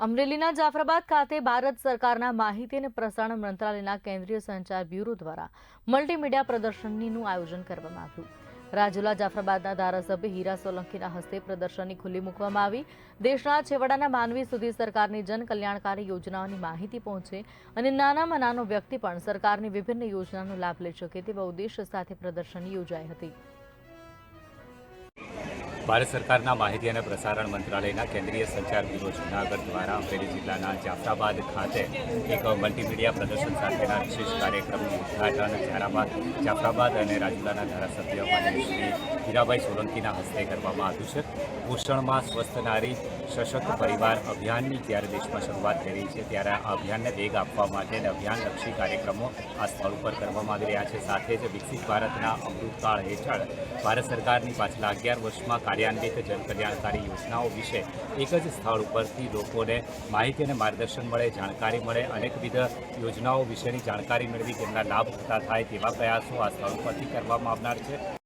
અમરેલીના જાફરાબાદ ખાતે ભારત સરકારના માહિતી અને પ્રસારણ મંત્રાલયના કેન્દ્રીય સંચાર બ્યુરો દ્વારા મલ્ટીમીડિયા પ્રદર્શનનું આયોજન કરવામાં આવ્યું. રાજુલા જાફરાબાદના ધારાસભ્ય હીરા સોલંકીના હસ્તે પ્રદર્શનની ખુલ્લી મૂકવામાં આવી. દેશના છેવાડાના માનવી સુધી સરકારની જનકલ્યાણકારી યોજનાઓની માહિતી પહોંચે અને નાનામાં નાનો વ્યક્તિ પણ સરકારની વિભિન્ન યોજનાનો લાભ લઈ શકે તેવા ઉદ્દેશ્ય સાથે પ્રદર્શન યોજાઈ હતી. ભારત સરકારના માહિતી અને પ્રસારણ મંત્રાલયના કેન્દ્રીય સંચાર બ્યુરો જૂનાગઢ દ્વારા અમરેલી જિલ્લાના જાફરાબાદ ખાતે એક મલ્ટીમીડિયા પ્રદર્શન સાથેના વિશેષ કાર્યક્રમનું ઉદઘાટન જારાબાદ જાફરાબાદ અને રાજુલાના ધારાસભ્ય માન્ય શ્રી હીરાભાઈ સોલંકીના હસ્તે કરવામાં આવ્યું છે. પોષણમાં સ્વસ્થ નારી, સશક્ત પરિવાર અભિયાનની જ્યારે દેશમાં શરૂઆત થઈ રહી છે ત્યારે આ અભિયાનને વેગ આપવા માટે અભિયાનલક્ષી કાર્યક્રમો આ સ્થળ ઉપર કરવામાં આવી રહ્યા છે. સાથે જ વિકસિત ભારતના અમૃતકાળ હેઠળ ભારત સરકારની પાછલા અગિયાર વર્ષમાં કાર્યાન્વિત જનકલ્યાણકારી યોજનાઓ વિશે એક જ સ્થળ ઉપરથી લોકોને માહિતી અને માર્ગદર્શન મળે, જાણકારી મળે, અનેકવિધ યોજનાઓ વિશેની જાણકારી મેળવી તેમના લાભ થતા થાય તેવા પ્રયાસો આ સ્થળ ઉપરથી કરવામાં આવનાર છે.